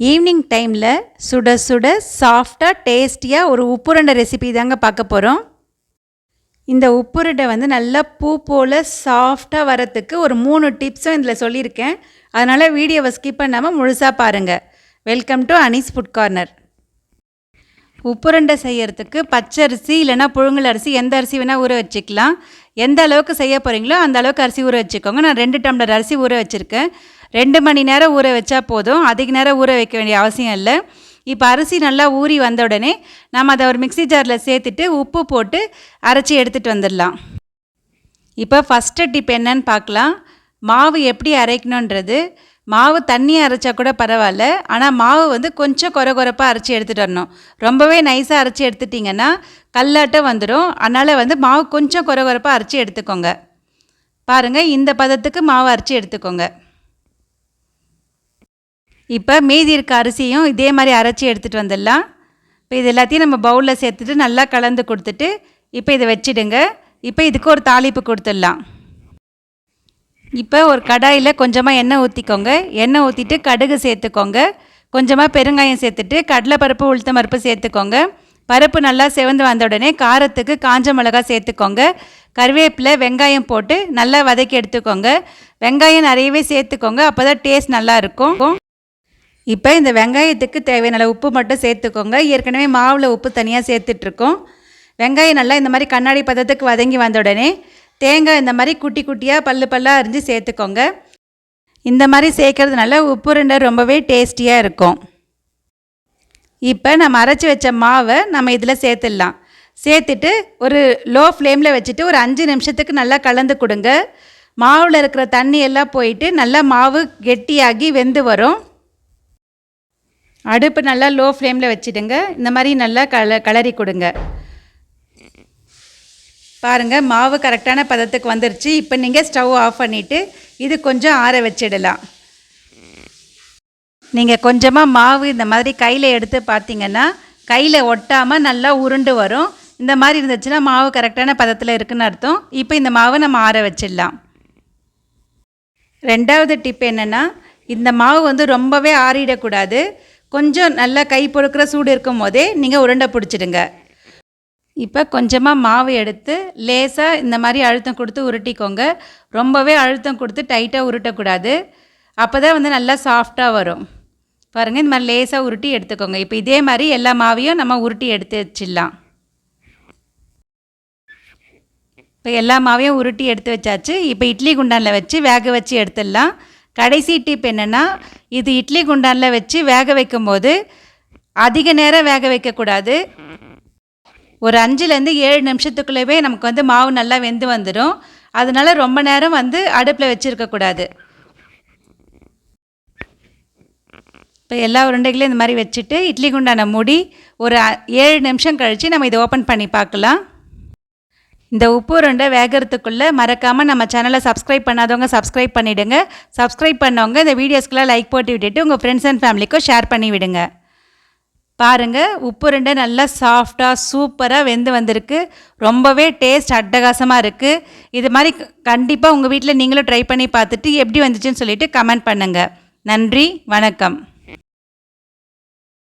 Evening டைமில் சுட சுட சாஃப்டாக டேஸ்டியாக ஒரு உப்புரண்டை ரெசிபி தாங்க பார்க்க போகிறோம் இந்த உப்புரண்டை வந்து நல்லா பூ போல் சாஃப்டாக வரத்துக்கு ஒரு மூணு டிப்ஸும் இதில் சொல்லியிருக்கேன். அதனால் வீடியோவை ஸ்கிப் பண்ணாமல் முழுசாக பாருங்கள் welcome to Anees food corner உப்புரண்டை செய்யறதுக்கு பச்சரிசி இல்லைனா புழுங்கல் அரிசி எந்த அரிசி வேணால் ஊற வச்சுக்கலாம். எந்த அளவுக்கு செய்ய போகிறீங்களோ அந்த அளவுக்கு அரிசி ஊற வச்சுக்கோங்க. நான் ரெண்டு டம்ளர் அரிசி ஊற வச்சுருக்கேன். ரெண்டு மணி நேரம் ஊற வச்சா போதும். அதிக நேரம் ஊற வைக்க வேண்டிய அவசியம் இல்லை. இப்போ அரிசி நல்லா ஊறி வந்த உடனே நம்ம அதை ஒரு மிக்ஸி ஜாரில் சேர்த்துட்டு உப்பு போட்டு அரைச்சி எடுத்துகிட்டு வந்துடலாம். இப்போ ஃபஸ்ட்டு டிப் என்னன்னு பார்க்கலாம். மாவு எப்படி அரைக்கணுன்றது மாவு தண்ணி அரைச்சா கூட பரவாயில்ல. ஆனால் மாவு வந்து கொஞ்சம் குறை குறைப்பாக அரைச்சி எடுத்துகிட்டு வரணும். ரொம்பவே நைஸாக அரைச்சி எடுத்துட்டிங்கன்னா கல்லாட்டம் வந்துடும் அதனால் வந்து மாவு கொஞ்சம் குறை குறைப்பாக அரைச்சி எடுத்துக்கோங்க. பாருங்கள் இந்த பதத்துக்கு மாவு அரைச்சி எடுத்துக்கோங்க. இப்போ மீதி இருக்க அரிசியும் இதே மாதிரி அரைச்சி எடுத்துகிட்டு வந்துடலாம். இப்போ இது எல்லாத்தையும் நம்ம பவுலில் சேர்த்துட்டு நல்லா கலந்து கொடுத்துட்டு இப்போ இதை வச்சிடுங்க. இப்போ இதுக்கு ஒரு தாளிப்பு கொடுத்துடலாம். இப்போ ஒரு கடாயில் கொஞ்சமாக எண்ணெய் ஊற்றிக்கோங்க எண்ணெய் ஊற்றிட்டு கடுகு சேர்த்துக்கோங்க. கொஞ்சமாக பெருங்காயம் சேர்த்துட்டு கடலைப்பருப்பு உளுத்தம் பருப்பு சேர்த்துக்கோங்க. பருப்பு நல்லா செவந்து வந்த உடனே காரத்துக்கு காஞ்ச மிளகா சேர்த்துக்கோங்க. கருவேப்பிலை வெங்காயம் போட்டு நல்லா வதக்கி எடுத்துக்கோங்க. வெங்காயம் நிறையவே சேர்த்துக்கோங்க. அப்போ தான் டேஸ்ட் நல்லாயிருக்கும் இப்போ இந்த வெங்காயத்துக்கு தேவையான உப்பு மட்டும் சேர்த்துக்கோங்க. ஏற்கனவே மாவில் உப்பு தனியாக சேர்த்துட்ருக்கோம். வெங்காயம் நல்லா இந்த மாதிரி கண்ணாடி பதத்துக்கு வதங்கி வந்த உடனே தேங்காய் இந்த மாதிரி குட்டி குட்டியாக பல்லு பல்லாக அரிஞ்சு சேர்த்துக்கோங்க. இந்த மாதிரி சேர்க்கறதுனால உப்பு ரெண்டை ரொம்பவே டேஸ்டியாக இருக்கும். இப்போ நம்ம அரைச்சி வச்ச மாவை நம்ம இதில் சேர்த்துடலாம். சேர்த்துட்டு ஒரு லோ ஃப்ளேமில் வச்சுட்டு ஒரு அஞ்சு நிமிஷத்துக்கு நல்லா கலந்து கொடுங்க. மாவில் இருக்கிற தண்ணி எல்லாம் போயிட்டு நல்லா மாவு கெட்டியாகி வெந்து வரும். அடுப்பு நல்லா லோ ஃப்ளேமில் வச்சுடுங்க. இந்த மாதிரி நல்லா கல கலரி கொடுங்க. பாருங்கள் மாவு கரெக்டான பதத்துக்கு வந்துருச்சு. இப்போ நீங்கள் ஸ்டவ் ஆஃப் பண்ணிவிட்டு இது கொஞ்சம் ஆற வச்சிடலாம். நீங்கள் கொஞ்சமாக மாவு இந்த மாதிரி கையில் எடுத்து பார்த்தீங்கன்னா கையில் ஒட்டாமல் நல்லா உருண்டு வரும். இந்த மாதிரி இருந்துச்சுன்னா மாவு கரெக்டான பதத்தில் இருக்குன்னு அர்த்தம். இப்போ இந்த மாவை நம்ம ஆற வச்சிடலாம். ரெண்டாவது டிப் என்னென்னா இந்த மாவு வந்து ரொம்பவே ஆறிடக்கூடாது. கொஞ்சம் நல்லா கை பொறுக்கிற சூடு இருக்கும் போதே நீங்கள் உருண்டை பிடிச்சிடுங்க. இப்போ கொஞ்சமாக மாவு எடுத்து லேசாக இந்த மாதிரி அழுத்தம் கொடுத்து உருட்டிக்கோங்க. ரொம்பவே அழுத்தம் கொடுத்து டைட்டாக உருட்டக்கூடாது. அப்போ தான் வந்து நல்லா சாஃப்டாக வரும். பாருங்கள் இந்த மாதிரி லேசாக உருட்டி எடுத்துக்கோங்க. இப்போ இதே மாதிரி எல்லா மாவையும் நம்ம உருட்டி எடுத்து வச்சிடலாம். இப்போ எல்லா மாவையும் உருட்டி எடுத்து வச்சாச்சு. இப்போ இட்லி குண்டானில் வச்சு வேக வச்சு எடுத்துடலாம். கடைசி டிப் என்னென்னா இது இட்லி குண்டானில் வச்சு வேக வைக்கும்போது அதிக நேரம் வேக வைக்கக்கூடாது. ஒரு அஞ்சுலேருந்து ஏழு நிமிஷத்துக்குள்ளேயே நமக்கு வந்து மாவு நல்லா வெந்து வந்துடும். அதனால ரொம்ப நேரம் வந்து அடுப்பில் வச்சுருக்கக்கூடாது. இப்போ எல்லா உருண்டைகளையும் இந்த மாதிரி வச்சுட்டு இட்லி குண்டான மூடி ஒரு ஏழு நிமிஷம் கழித்து நம்ம இதை ஓப்பன் பண்ணி பார்க்கலாம். இந்த உப்பு உருண்டை வேகிறதுக்குள்ளே மறக்காமல் நம்ம சேனலை சப்ஸ்கிரைப் பண்ணாதவங்க சப்ஸ்கிரைப் பண்ணிவிடுங்க சப்ஸ்கிரைப் பண்ணவங்க இந்த வீடியோஸ்க்கெலாம் லைக் போட்டு விட்டுட்டு உங்கள் ஃப்ரெண்ட்ஸ் அண்ட் ஃபேமிலிக்கும் ஷேர் பண்ணி விடுங்க. பாருங்கள் உப்பு ரெண்டை நல்லா சாஃப்டாக சூப்பராக வெந்து வந்திருக்கு. ரொம்பவே டேஸ்ட் அட்டகாசமாக இருக்குது இது மாதிரி கண்டிப்பாக உங்கள் வீட்டில் நீங்களும் ட்ரை பண்ணி பார்த்துட்டு எப்படி வந்துச்சுன்னு சொல்லிவிட்டு கமெண்ட் பண்ணுங்கள் நன்றி வணக்கம்.